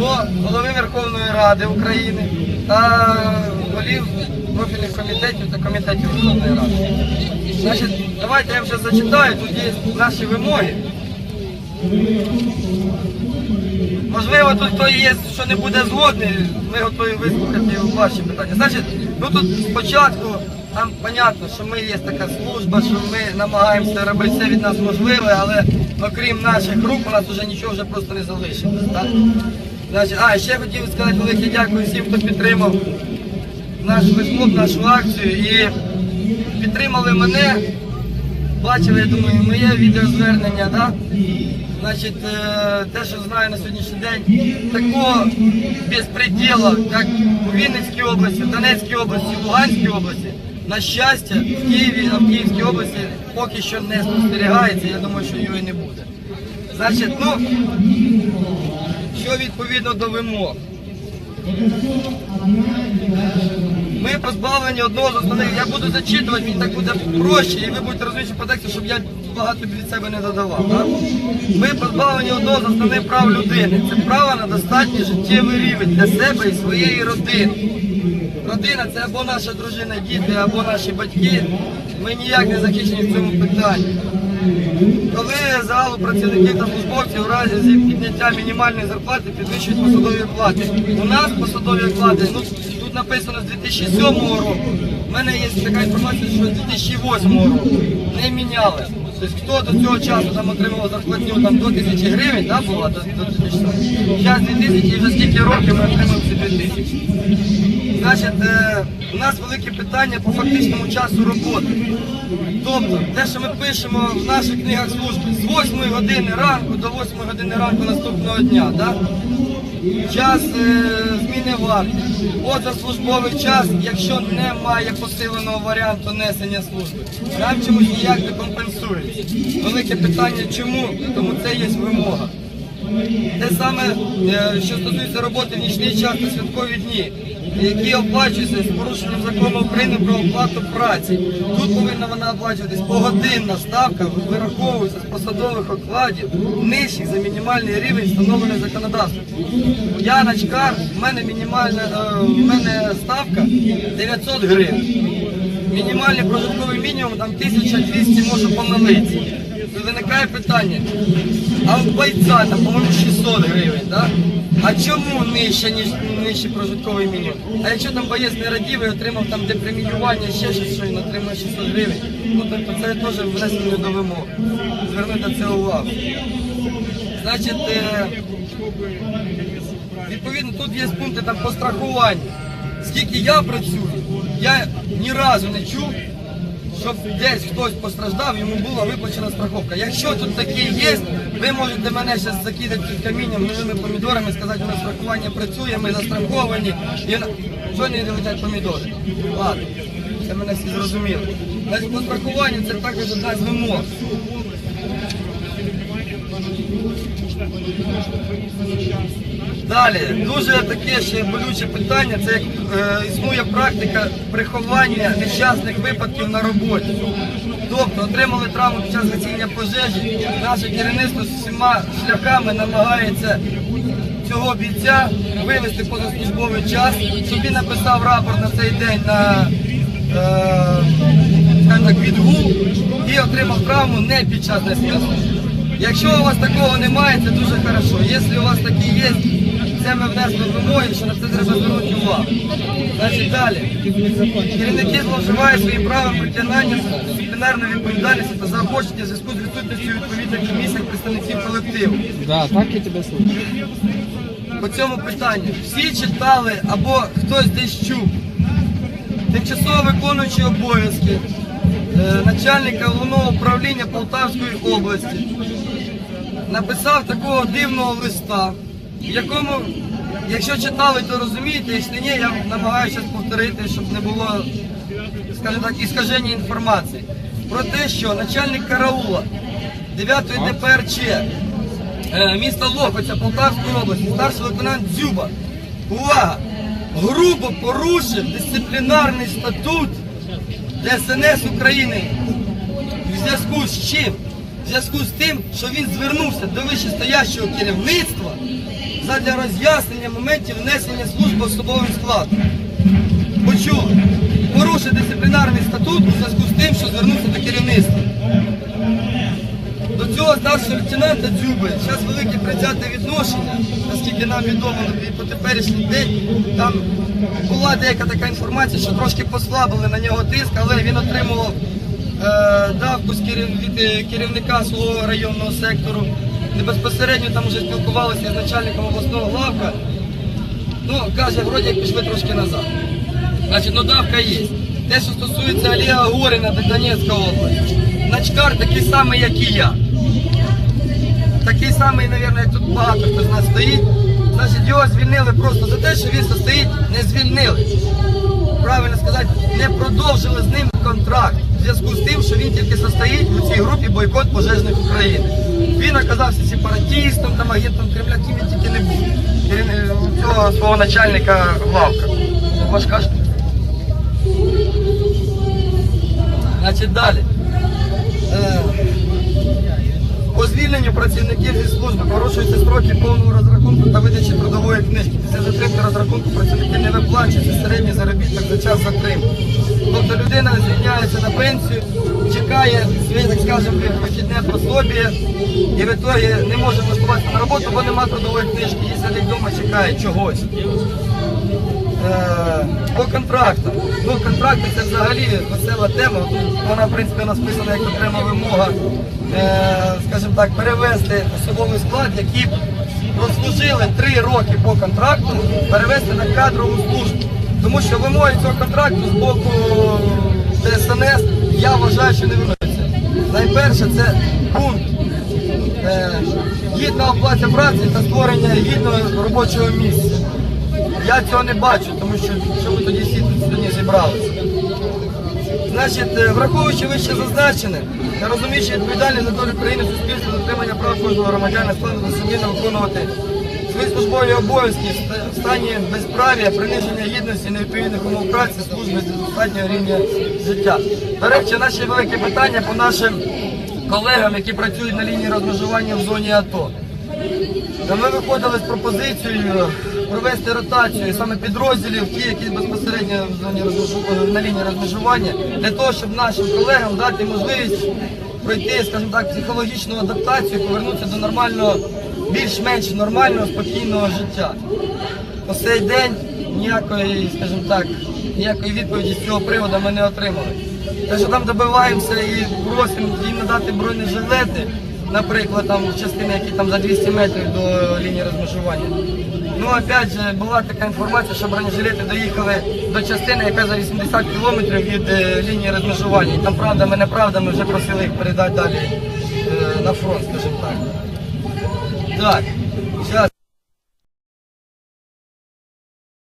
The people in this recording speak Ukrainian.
до голови Верховної Ради України та голів профільних комітетів та комітетів Верховної Ради. Значить, давайте я зараз зачитаю, тут є наші вимоги. Можливо, тут хто є, що не буде згодний, ми готові вислухати ваші питання. Значить, ну тут спочатку там понятно, що ми є така служба, що ми намагаємося робити все від нас можливе, але окрім наших рук у нас вже нічого вже просто не залишилось. Так? А, ще хотів сказати велике дякую всім, хто підтримав наш виступ, нашу акцію і підтримали мене. Бачили, я думаю, моє відеозвернення, да? Значить, е, те, що знаю на сьогоднішній день, такого безпреділа, як у Вінницькій області, в Донецькій області, в Луганській області, на щастя, в Києві, а в Київській області поки що не спостерігається, я думаю, що його і не буде. Значить, ну, що відповідно до вимог. Ми позбавлені одного з основних. Я буду зачитувати, мені так буде проще, і ви будете розуміти по тексту, щоб я багато від себе не додавав. Так? Ми позбавлені одного з основних прав людини. Це право на достатній життєвий рівень для себе і своєї родини. Родина це або наша дружина, діти, або наші батьки. Ми ніяк не захищені в цьому питанні. Коли загалу працівників та службовців у разі зі підняття мінімальної зарплати підвищують посадові оплати. У нас посадові оплати, ну тут написано з 2007 року. У мене є така інформація, що з 2008 року не мінялось. Тобто хто до цього часу там отримував зарплатню там до тисячі гривень, да, була до, до 2000. Зараз 2000 і вже скільки років ми отримуємо ці 2000. Значить, е, у нас велике питання по фактичному часу роботи. Тобто, те, що ми пишемо в наших книгах служби з 8 години ранку до 8 години ранку наступного дня, да? Час е, зміни варти, позаслужбовий час, якщо немає посиленого варіанту несення служби, нам чомусь ніяк не компенсується. Велике питання чому? Тому це є вимога. Те саме, е, що стосується роботи в нічний час та святкові дні, які оплачуються з порушенням закону України про оплату праці. Тут повинна вона оплачуватись погодинна ставка, вираховується з посадових окладів нижчих за мінімальний рівень, встановлений законодавством. Я начкар, в мене мінімальна е, в мене ставка 900 гривень. Мінімальний прожитковий мінімум там 1200 можу помилитися. Тут виникає питання, а у бойця там, по-моєму, 600 гривень, да? А чому нижче, ніж нижче прожитковий мінімум? А якщо там боєць не радів і отримав там депреміювання, ще щось, що він отримав 600 гривень, ну тобто це теж внесено до вимог. Звернути це увагу. Значить, е, відповідно, тут є пункти там по страхуванню. Скільки я працюю, я ні разу не чув, щоб десь хтось постраждав, йому була виплачена страховка. Якщо тут таке є, ви можете мене зараз закидати під камінням новими помідорами, сказати, нас страхування працює, ми застраховані. І... на- не летять помідори? Ладно, це мене всі зрозуміли. Значить, по страхуванню це також одна вимог. Далі, дуже таке ще болюче питання, це як е, існує практика приховання нещасних випадків на роботі. Тобто отримали травму під час гасіння пожежі, наше керівництво з всіма шляхами намагається цього бійця вивести поза службовий час, щоб він написав рапорт на цей день на е, так, відгул і отримав травму не під час служби. Якщо у вас такого немає, це дуже хорошо. Якщо у вас такі є, це ми внесли вимоги, що на це треба звернути увагу. Значить далі. Керівники зловживають своїм правом притягнення дисциплінарної відповідальності та заохочення в зв'язку з відсутністю відповідних комісій представників колективу. Да, так я тебя слышу. По цьому питанню всі читали або хтось десь чув. Тимчасово виконуючий обов'язки начальника головного управління Полтавської області. Написав такого дивного листа, в якому, якщо читали, то розумієте, якщо ні, я намагаюся повторити, щоб не було, скажімо так, іскаження інформації. Про те, що начальник караула 9-ї ДПРЧ е, міста Лохвиця Полтавської області, старший лейтенант Дзюба, увага, грубо порушив дисциплінарний статут ДСНС України в зв'язку з чим? В зв'язку з тим, що він звернувся до вищестоящого керівництва задля роз'яснення моментів внесення служби особовим складом. Почули. Порушив дисциплінарний статут у зв'язку з тим, що звернувся до керівництва. До старшого лейтенанта Дзюби зараз велике прийняте відношення, наскільки нам відомо і по теперішній день. Там була деяка така інформація, що трошки послабили на нього тиск, але він отримував е, давку від е, керівника свого районного сектору. І безпосередньо там вже спілкувалися з начальником обласного главка. Ну, каже, вроді як пішли трошки назад. Значить, ну давка є. Те, що стосується Олега Горіна, це Донецька область. Начкар такий самий, як і я. Самий, як тут багато хто з нас стоїть. Значить, його звільнили просто за те, що він состоїть, не звільнили. Правильно сказати, не продовжили з ним контракт в зв'язку з тим, що він тільки состоїть у цій групі бойкот пожежних України. Він оказався сепаратистом, там, агентом Кремля, ким він тільки не був. Керівни- У цього свого начальника главка. Важка штука. Значить, далі. По звільненню працівників зі служби порушуються строки повного розрахунку та видачі трудової книжки. Після затримки розрахунку працівники не виплачується середній заробіток за час затримки. Тобто людина звільняється на пенсію, чекає так скажемо, вихідне пособі і в ітогі не може влаштуватися на роботу, бо немає трудової книжки і сидить вдома, чекає чогось. Е, По контрактам. Ну, контракти це взагалі весела тема. Вона, в принципі, написана як окрема вимога, е, скажімо так, перевести особовий склад, які прослужили три роки по контракту, перевести на кадрову службу. Тому що вимоги цього контракту з боку ДСНС я вважаю, що не виконуються. Найперше це пункт е, гідна оплата праці та створення гідного робочого місця. Я цього не бачу, тому що, що ми тоді всі сьогодні зібралися. Значить, е, враховуючи вище зазначене, та розуміючи відповідальність за долю країни суспільства, дотримання прав кожного громадянина складно сумлінно виконувати свої службові обов'язки в стані безправ'я, приниження гідності, невідповідних умов праці, служби достатнього рівня життя. До речі, наші великі питання по нашим колегам, які працюють на лінії розмежування в зоні АТО. Ми виходили з пропозицією провести ротацію саме підрозділів, ті, які безпосередньо в зоні на лінії розмежування, для того, щоб нашим колегам дати можливість пройти, скажімо так, психологічну адаптацію, повернутися до нормального, більш-менш нормального, спокійного життя. По цей день ніякої, скажімо так, ніякої відповіді з цього приводу ми не отримали. Те, що там добиваємося і просимо їм надати бронежилети, наприклад, там частини, які там за 200 метрів до лінії розмежування. Ну, опять же, була така інформація, що бронежилети доїхали до частини, яка за 80 кілометрів від е, лінії розмежування. І там правдами, неправдами вже просили їх передати далі е, на фронт, скажімо так. Так.